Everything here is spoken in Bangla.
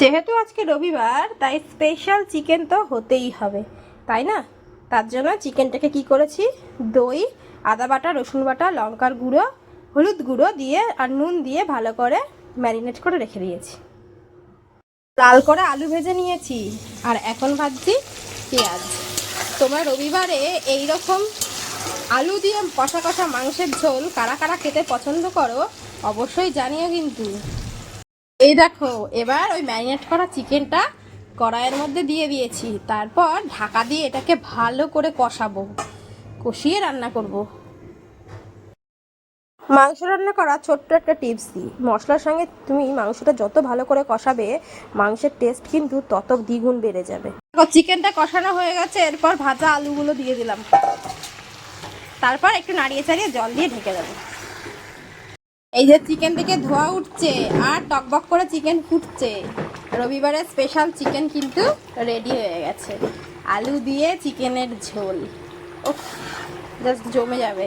যেহেতু আজকে রবিবার, তাই স্পেশাল চিকেন তো হতেই হবে, তাই না? তার জন্য চিকেনটাকে কি করেছি? দই, আদা বাটা, রসুন বাটা, লঙ্কার গুঁড়ো, হলুদ গুঁড়ো দিয়ে আর নুন দিয়ে ভালো করে ম্যারিনেট করে রেখে দিয়েছি। লাল করে আলু ভেজে নিয়েছি, আর এখন ভাজছি পেঁয়াজ। তোমরা রবিবারে এই রকম আলু দিয়ে কষা কষা মাংসের ঝোল কারা কারা খেতে পছন্দ করো, অবশ্যই জানিও কিন্তু। এই দেখো, এবার ওই ম্যারিনেট করা চিকেনটা কড়াইয়ের মধ্যে দিয়ে দিয়েছি। তারপর ঢাকা দিয়ে এটাকে ভালো করে কষাবো। কষিয়ে রান্না করব। মাংস রান্না করা ছোট্ট একটা টিপস দিই। মশলার সঙ্গে তুমি মাংসটা যত ভালো করে কষাবে, মাংসের টেস্ট কিন্তু তত দ্বিগুণ বেড়ে যাবে। চিকেনটা কষানো হয়ে গেছে। এরপর ভাজা আলুগুলো দিয়ে দিলাম। তারপর একটু নাড়িয়ে চাড়িয়ে জল দিয়ে ঢেকে দেবো। এই যে চিকেন থেকে ধোয়া উঠছে আর টকবক করে চিকেন ফুটছে। রবিবারের স্পেশাল চিকেন কিন্তু রেডি হয়ে গেছে। আলু দিয়ে চিকেনের ঝোল। ও জাস্ট জমে যাবে।